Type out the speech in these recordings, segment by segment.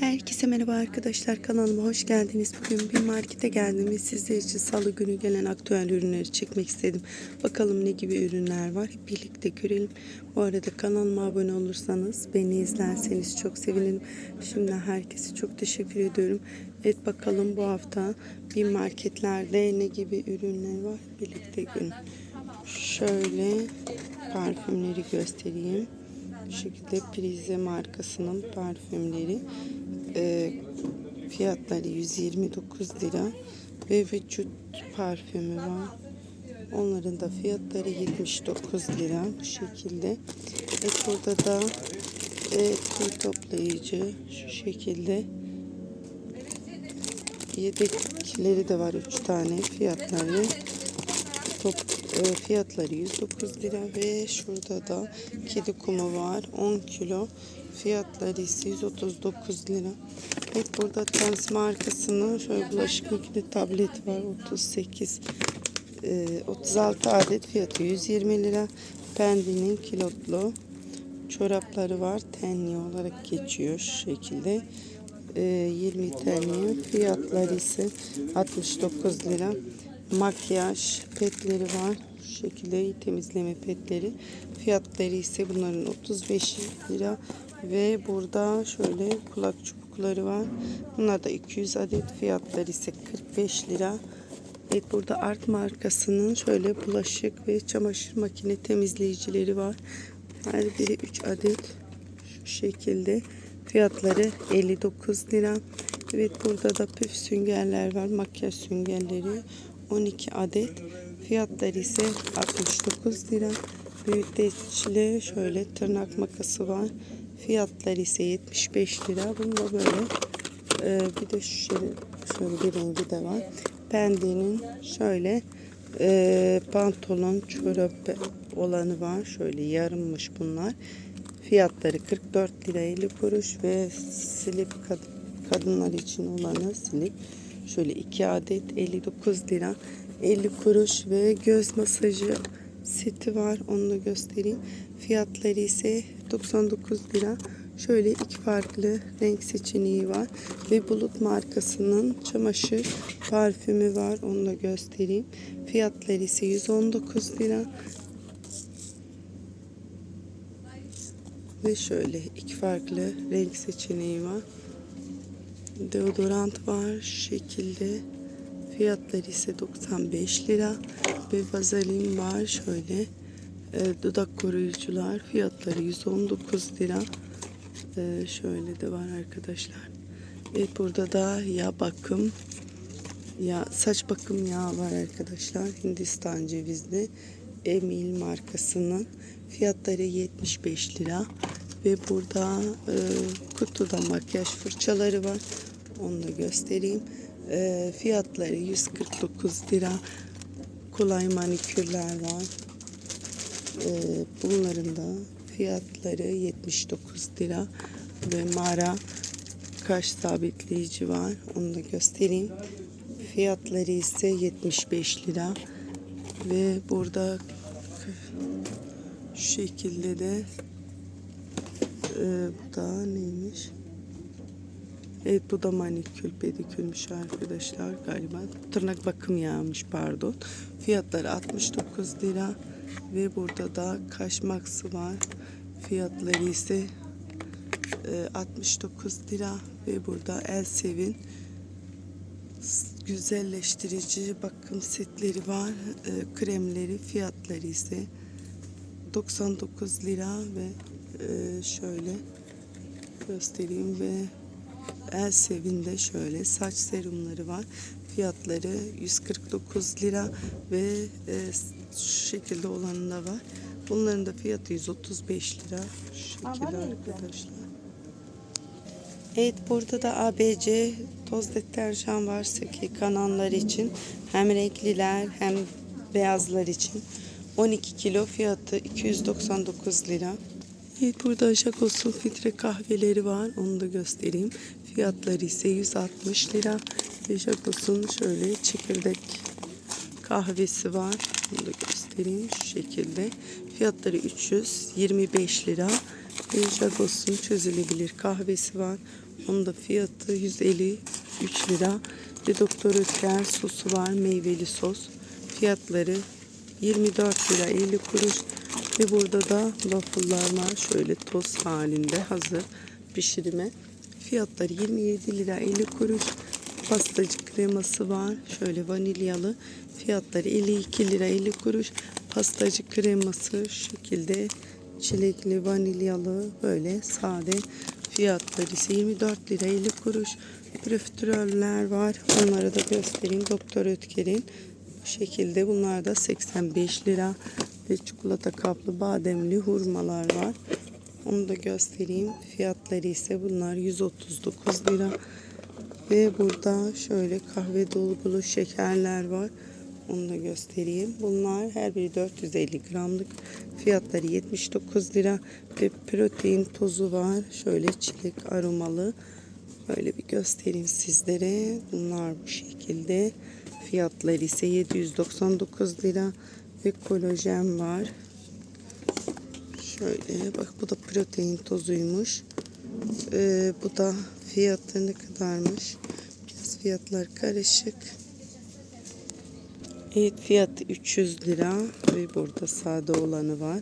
Herkese merhaba arkadaşlar kanalıma hoş geldiniz. Bugün bir markete geldim ve sizler için salı günü gelen aktüel ürünleri çekmek istedim. Bakalım ne gibi ürünler var hep birlikte görelim. Bu arada kanalıma abone olursanız beni izlerseniz çok sevinirim. Şimdi herkese çok teşekkür ediyorum. Evet bakalım bu hafta bir marketlerde ne gibi ürünler var birlikte görelim. Şöyle parfümleri göstereyim. Bu şekilde Prize markasının parfümleri. Ee, fiyatları 129 lira ve vücut parfümü var. Onların da fiyatları 79 lira bu şekilde. Ve burada da e, tüy toplayıcı şu şekilde. Yedekleri de var 3 tane fiyatları. Top, e, fiyatları 109 lira ve şurada da kedi kumu var 10 kilo. Fiyatları ise 139 lira. Evet burada Trans markasının şöyle bulaşık makine tablet var 38 e, 36 adet fiyatı 120 lira. Pendinin kilotlu çorapları var tenli olarak geçiyor şu şekilde. E, 20 tenli fiyatları ise 69 lira. Makyaj petleri var. Şu şekilde temizleme petleri. Fiyatları ise bunların 35 lira ve burada şöyle kulak çubukları var. Bunlar da 200 adet fiyatları ise 45 lira. Evet burada Art markasının şöyle bulaşık ve çamaşır makine temizleyicileri var. Her biri 3 adet şu şekilde. Fiyatları 59 lira. Evet burada da püf süngerler var. Makyaj süngerleri 12 adet. Fiyatları ise 69 lira. Büyüteçli şöyle tırnak makası var. Fiyatları ise 75 lira. Bunda böyle e, bir de şöyle, şöyle bir rengi de var. Pendenin şöyle e, pantolon çorap olanı var. Şöyle yarımmış bunlar. Fiyatları 44 lira 50 kuruş ve slip kad- kadınlar için olanı slip şöyle 2 adet 59 lira 50 kuruş ve göz masajı seti var onu da göstereyim. Fiyatları ise 99 lira. Şöyle iki farklı renk seçeneği var ve Bulut markasının çamaşır parfümü var onu da göstereyim. Fiyatları ise 119 lira. Ve şöyle iki farklı renk seçeneği var. Deodorant var şekilde. Fiyatları ise 95 lira. Ve vazelin var şöyle. E, dudak koruyucular fiyatları 119 lira. E, şöyle de var arkadaşlar. Evet burada da yağ bakım ya saç bakım yağı var arkadaşlar. Hindistan cevizli Emil markasının fiyatları 75 lira ve burada e, kutuda makyaj fırçaları var. Onu da göstereyim. E, fiyatları 149 lira. Kolay manikürler var. E, bunların da fiyatları 79 lira ve mağara kaş sabitleyici var. Onu da göstereyim. Fiyatları ise 75 lira. Ve burada şu şekilde de e, bu da neymiş? Evet bu da manikül pedikülmüş arkadaşlar galiba. Tırnak bakım yağmış pardon. Fiyatları 69 lira. Ve burada da kaş maksı var. Fiyatları ise e, 69 lira. Ve burada Elsevin güzelleştirici bakım setleri var. E, kremleri fiyatları ise 99 lira ve e, şöyle göstereyim ve Elsevin şöyle saç serumları var. Fiyatları 149 lira ve e, şu şekilde olanı da var. Bunların da fiyatı 135 lira. Şu şekilde arkadaşlar. Evet burada da ABC toz deterjan var Saki kananlar için. Hem renkliler hem beyazlar için. 12 kilo fiyatı 299 lira. Evet burada Jacobs'un filtre kahveleri var. Onu da göstereyim. Fiyatları ise 160 lira. Ve Jacobs'un şöyle çekirdek kahvesi var. Bunu da göstereyim şu şekilde. Fiyatları 325 lira. Jagos'un çözülebilir kahvesi var. Onun da fiyatı 153 lira. Ve Doktor Ötker sosu var. Meyveli sos. Fiyatları 24 lira 50 kuruş. Ve burada da waffle'lar var. Şöyle toz halinde hazır pişirime. Fiyatları 27 lira 50 kuruş. Pastacı kreması var. Şöyle vanilyalı. Fiyatları 52 lira 50 kuruş. Pastacı kreması şu şekilde çilekli vanilyalı böyle sade. Fiyatları ise 24 lira 50 kuruş. Profiteroller var. Onları da göstereyim. Doktor Ötker'in bu şekilde bunlar da 85 lira ve çikolata kaplı bademli hurmalar var. Onu da göstereyim. Fiyatları ise bunlar 139 lira. Ve burada şöyle kahve dolgulu şekerler var. Onu da göstereyim. Bunlar her biri 450 gramlık. Fiyatları 79 lira. Ve protein tozu var. Şöyle çilek aromalı. Böyle bir göstereyim sizlere. Bunlar bu şekilde. Fiyatları ise 799 lira. Ve kolajen var. Şöyle bak bu da protein tozuymuş. Ee, bu da fiyatı ne kadarmış? Biraz fiyatlar karışık. Evet fiyatı 300 lira ve burada sade olanı var.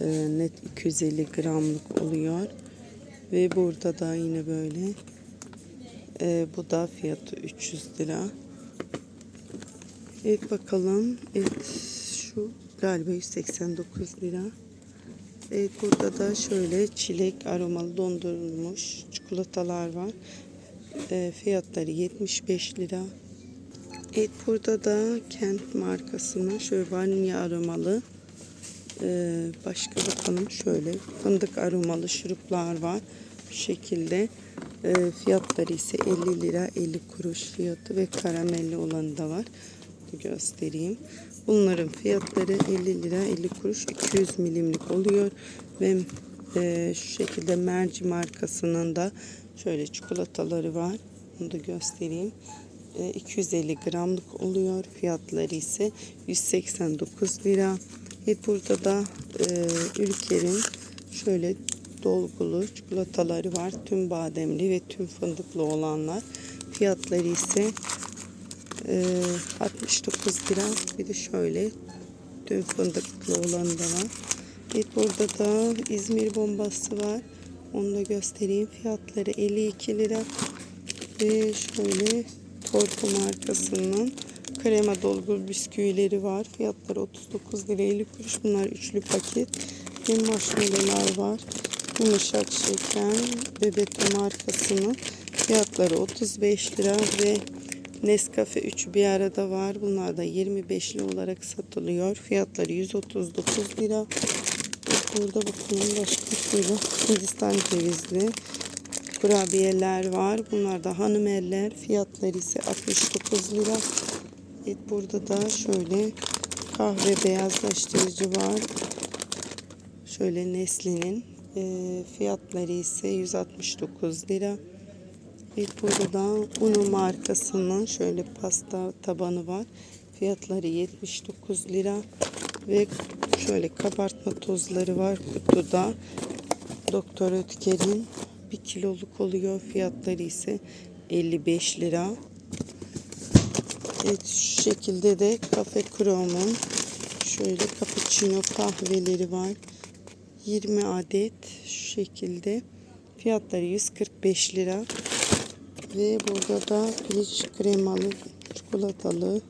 Ee, net 250 gramlık oluyor. Ve burada da yine böyle. Ee, bu da fiyatı 300 lira. Evet bakalım. Evet şu galiba 189 lira. Evet burada da şöyle çilek aromalı dondurulmuş çikolatalar var. Ee, fiyatları 75 lira. Evet burada da Kent markasının şöyle vanilya aromalı ee, başka bakalım şöyle fındık aromalı şuruplar var. Bu şekilde Ee, fiyatları ise 50 lira 50 kuruş fiyatı ve karamelli olanı da var. Göstereyim. Bunların fiyatları 50 lira 50 kuruş 200 milimlik oluyor ve e, şu şekilde merci markasının da şöyle çikolataları var. Bunu da göstereyim. E, 250 gramlık oluyor. Fiyatları ise 189 lira. Evet burada da e, Ülker'in şöyle dolgulu çikolataları var. Tüm bademli ve tüm fındıklı olanlar. Fiyatları ise e, 69 lira. Bir de şöyle tüm fındıklı olanı da var. Evet burada da İzmir bombası var. Onu da göstereyim. Fiyatları 52 lira. Ve şöyle Torku markasının krema dolgulu bisküvileri var. Fiyatları 39 lira 50 kuruş. Bunlar üçlü paket. Ve marshmallowlar var. Yumuşak şeker Bebeto markasının fiyatları 35 lira ve Nescafe 3 bir arada var. Bunlar da 25 lira olarak satılıyor. Fiyatları 139 lira. Burada bakalım başka şöyle Hindistan cevizli kurabiyeler var. Bunlar da hanım eller. Fiyatları ise 69 lira. Evet burada da şöyle kahve beyazlaştırıcı var. Şöyle Nesli'nin e, fiyatları ise 169 lira. Evet burada da Uno markasının şöyle pasta tabanı var. Fiyatları 79 lira. Ve şöyle kabartma tozları var kutuda. Doktor Ötker'in bir kiloluk oluyor. Fiyatları ise 55 lira. Evet şu şekilde de Cafe Chrome'un şöyle cappuccino kahveleri var. 20 adet şu şekilde. Fiyatları 145 lira. Ve burada da piliç kremalı, çikolatalı,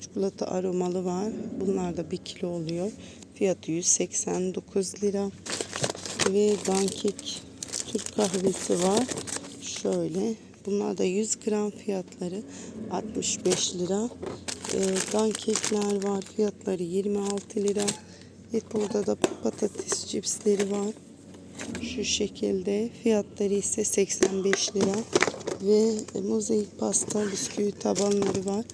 çikolata aromalı var. Bunlar da 1 kilo oluyor. Fiyatı 189 lira. Ve dankik Türk kahvesi var. Şöyle. Bunlar da 100 gram fiyatları 65 lira. E, dankekler var. Fiyatları 26 lira. Evet burada da patates cipsleri var. Şu şekilde. Fiyatları ise 85 lira. Ve mozaik pasta bisküvi tabanları var.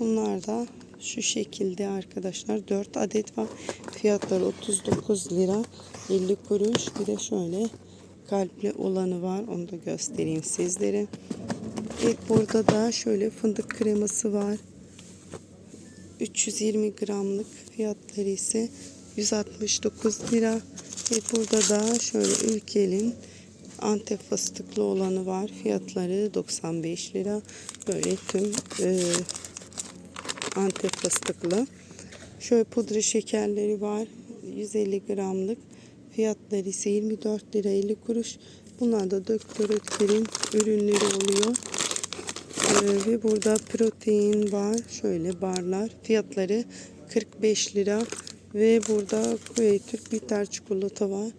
Bunlar da şu şekilde arkadaşlar 4 adet var. Fiyatları 39 lira 50 kuruş. Bir de şöyle kalpli olanı var. Onu da göstereyim sizlere. Evet burada da şöyle fındık kreması var. 320 gramlık fiyatları ise 169 lira. Evet, burada da şöyle ülkenin Antep fıstıklı olanı var. Fiyatları 95 lira. Böyle tüm e, Antep fıstıklı. Şöyle pudra şekerleri var. 150 gramlık. Fiyatları ise 24 lira 50 kuruş. Bunlar da Doktor Ötker'in ürünleri oluyor. Ee, ve burada protein var. Şöyle barlar. Fiyatları 45 lira. Ve burada Kuveyt Türk bitter çikolata var.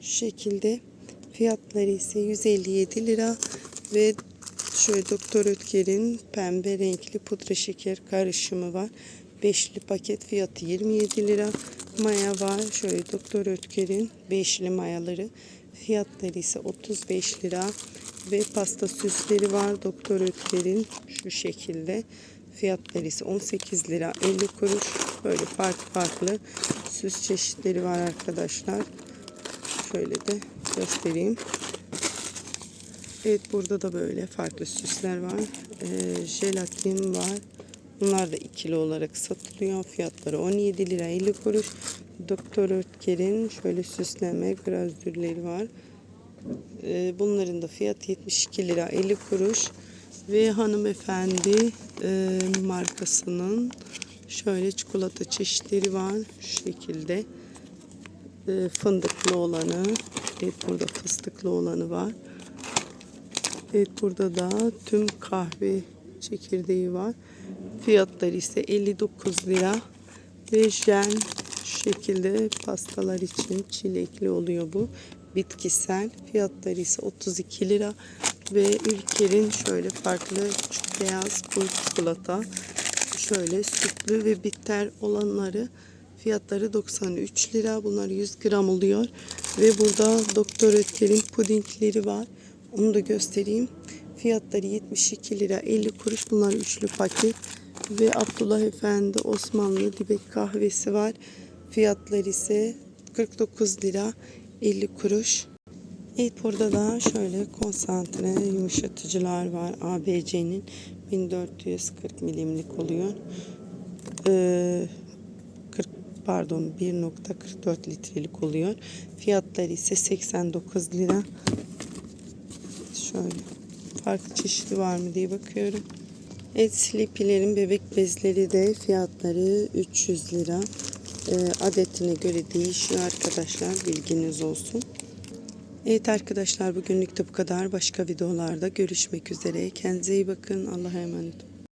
Şu şekilde. Fiyatları ise 157 lira. Ve şöyle Doktor Ötker'in pembe renkli pudra şeker karışımı var. Beşli paket fiyatı 27 lira. Maya var. Şöyle Doktor Ötker'in beşli mayaları. Fiyatları ise 35 lira. Ve pasta süsleri var Doktor Ötker'in şu şekilde. Fiyatları ise 18 lira 50 kuruş. Böyle farklı farklı süs çeşitleri var arkadaşlar. Şöyle de göstereyim. Evet burada da böyle farklı süsler var. Ee, jelatin var. Bunlar da ikili olarak satılıyor. Fiyatları 17 lira 50 kuruş. Doktor Ötker'in şöyle süsleme glazürleri var. Ee, bunların da fiyatı 72 lira 50 kuruş. Ve hanımefendi e, markasının şöyle çikolata çeşitleri var. Şu şekilde. E, fındıklı olanı. Evet burada fıstıklı olanı var. Evet burada da tüm kahve çekirdeği var. Fiyatları ise 59 lira. Ve jen şekilde pastalar için çilekli oluyor bu. Bitkisel. Fiyatları ise 32 lira. Ve Ülker'in şöyle farklı beyaz bu çikolata. Şöyle sütlü ve bitter olanları fiyatları 93 lira. Bunlar 100 gram oluyor. Ve burada Doktor Ötker'in pudingleri var. Onu da göstereyim. Fiyatları 72 lira 50 kuruş. Bunlar üçlü paket. Ve Abdullah Efendi Osmanlı dibek kahvesi var. Fiyatları ise 49 lira 50 kuruş. Evet burada da şöyle konsantre yumuşatıcılar var. ABC'nin 1440 milimlik oluyor. Ee, 40 pardon 1.44 litrelik oluyor. Fiyatları ise 89 lira. Şöyle farklı çeşidi var mı diye bakıyorum. Evet Sleepy'lerin bebek bezleri de fiyatları 300 lira. Ee, adetine göre değişiyor arkadaşlar. Bilginiz olsun. Evet arkadaşlar bugünlük de bu kadar. Başka videolarda görüşmek üzere. Kendinize iyi bakın. Allah'a emanet olun.